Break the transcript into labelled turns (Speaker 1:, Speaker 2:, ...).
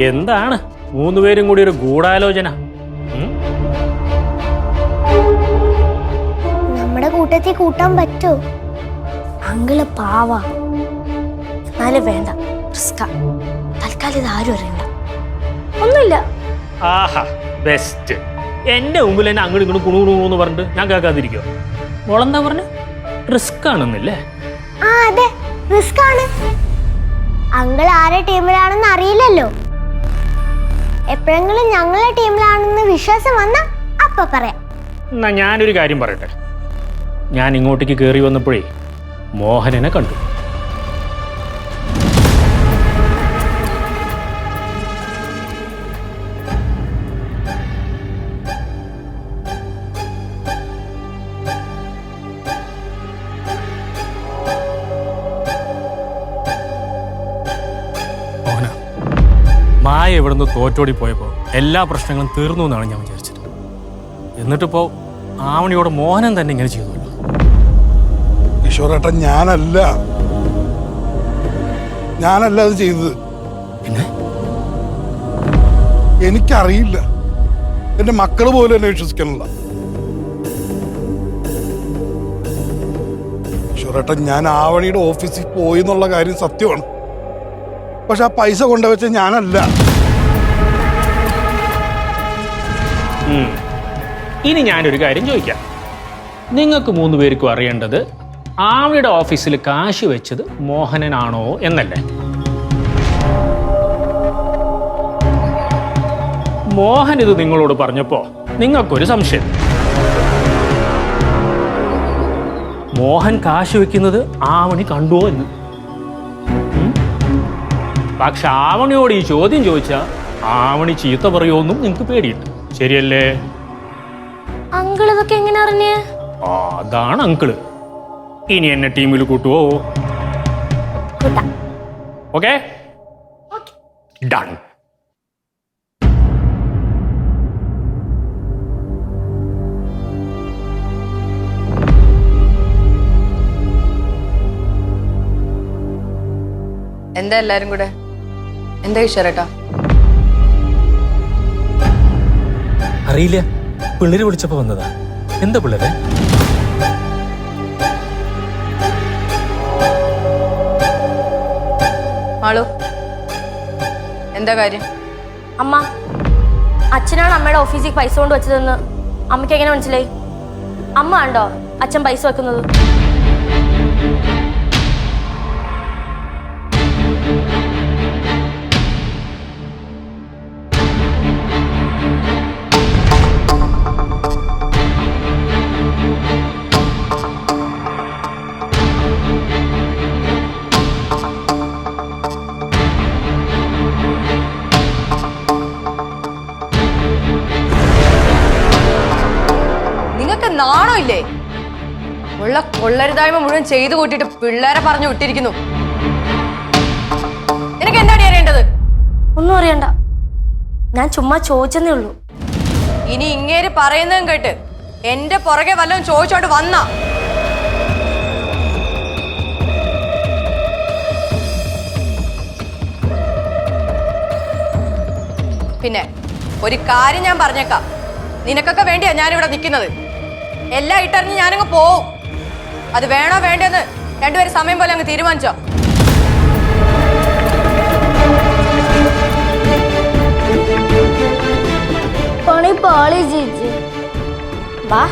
Speaker 1: എന്താണ്? മൂന്നുപേരും കൂടി ഒരു ഗൂഢാലോചന.
Speaker 2: നമ്മുടെ കൂട്ടത്തിൽ കൂട്ടാൻ പറ്റോ?
Speaker 3: അങ്കിൾ പാവ. എന്നാലും വേണ്ട റിസ്ക തൽക്കാലം ഇത് ആരും അറിയണ്ട. ഒന്നുമില്ല.
Speaker 1: ആഹാ ബെസ്റ്റ് എന്റെ മുമ്പിൽ എന്നെ അങ്ങോട്ട് ഇങ്ങോട്ട് കുണു കുണു എന്ന് പറഞ്ഞിട്ട് ഞാൻ കേൾക്കാതിരിക്കോ മോളെന്താ പറഞ്ഞു? റിസ്ക് ആണെന്നില്ലേ
Speaker 2: ആ അതെ റിസ്ക് ആണ് അങ്കിൾ ആരെ ടീമിലാണെന്ന് അറിയില്ലല്ലോ. എപ്പോഴെങ്കിലും ഞങ്ങളെ ടീമിലാണെന്ന് വിശ്വാസം വന്ന അപ്പൊ പറയാം.
Speaker 1: എന്നാ ഞാനൊരു കാര്യം പറയട്ടെ. ഞാൻ ഇങ്ങോട്ടേക്ക് കയറി വന്നപ്പോഴേ മോഹനനെ കണ്ടു. മായ ഇവിടുന്ന് തോറ്റോടി പോയപ്പോൾ എല്ലാ പ്രശ്നങ്ങളും തീർന്നു എന്നാണ് ഞാൻ വിചാരിച്ചത്. എന്നിട്ടിപ്പോ ആവണിയോട് മോഹനം തന്നെ ഇങ്ങനെ ചെയ്തല്ലോ
Speaker 4: ഈശ്വരേട്ടൻ ഞാനല്ല. ഞാനല്ല അത് ചെയ്തത്.
Speaker 1: പിന്നെ?
Speaker 4: എനിക്കറിയില്ല. എന്റെ മക്കൾ പോലും എന്നെ വിശ്വസിക്കണില്ല ഈശ്വരേട്ടൻ ഞാൻ ആവണിയുടെ ഓഫീസിൽ പോയി എന്നുള്ള കാര്യം സത്യമാണ്. പക്ഷെ ആ പൈസ കൊണ്ടുവച്ച ഞാനല്ല.
Speaker 1: ഇനി ഞാനൊരു കാര്യം ചോദിക്കാം നിങ്ങൾക്ക് മൂന്ന് പേർക്കും അറിയേണ്ടത് ആവണിയുടെ ഓഫീസിൽ കാശ് വെച്ചത് മോഹനനാണോ എന്നല്ലേ മോഹൻ ഇത് നിങ്ങളോട് പറഞ്ഞപ്പോ നിങ്ങൾക്കൊരു സംശയം മോഹൻ കാശ് വെക്കുന്നത് ആവണി കണ്ടുവോ എന്ന്? പക്ഷെ ആവണിയോട് ഈ ചോദ്യം ചോദിച്ചാ ആവണി ചീത്ത പറയുമെന്നും നിങ്ങൾക്ക് പേടിയുണ്ട്. ശരിയല്ലേ?
Speaker 3: അങ്കിൾ ഇതൊക്കെ എങ്ങനെ അറിഞ്ഞേ?
Speaker 1: ആ, അതാണ് അങ്കിൾ ഇനി എന്നെ ടീമിൽ കൂട്ടുവോ?
Speaker 2: കൂട്ടാം.
Speaker 1: ഓക്കെ? ഡൺ
Speaker 5: എന്താ എല്ലാരും കൂടെ? എന്താ ഈശ്വരേട്ടാ
Speaker 1: അറിയില്ല. പിള്ളേര് വിളിച്ചപ്പോ വന്നതാ. എന്താ പിള്ളേരെ?
Speaker 5: മാളു എന്താ കാര്യം?
Speaker 3: അമ്മ അച്ഛനാണ് അമ്മയുടെ ഓഫീസിൽ പൈസ കൊണ്ട് വെച്ചതെന്ന് അമ്മയ്ക്ക് എങ്ങനെ മനസ്സിലായി? അമ്മ കണ്ടോ അച്ഛൻ പൈസ വെക്കുന്നത്?
Speaker 5: നാണോ ഇല്ലേ ഉള്ള കൊള്ളരുതായ്മ മുഴുവൻ ചെയ്തു കൂട്ടിയിട്ട് പിള്ളേരെ പറഞ്ഞു വിട്ടിരിക്കുന്നു. നിനക്ക് എന്താണ് അറിയേണ്ടത്?
Speaker 3: ഒന്നും അറിയണ്ട. ഞാൻ ചുമ്മാ ചോദിച്ചെന്നേ ഉള്ളൂ.
Speaker 5: ഇനി ഇങ്ങേര് പറയുന്നതും കേട്ട് എന്റെ പുറകെ വല്ലതും ചോദിച്ചോണ്ട് വന്ന. പിന്നെ ഒരു കാര്യം ഞാൻ പറഞ്ഞേക്കാം. നിനക്കൊക്കെ വേണ്ടിയാ ഞാനിവിടെ നിൽക്കുന്നത് എല്ലാം ഇട്ടറിഞ്ഞ് ഞാനങ്ങ് പോവും. അത് വേണോ വേണ്ടെന്ന് രണ്ടുപേരും സമയം പോലെ അങ്ങ് തീരുമാനിച്ചോ.
Speaker 2: പണി പാളി ചേച്ചി
Speaker 3: വാ.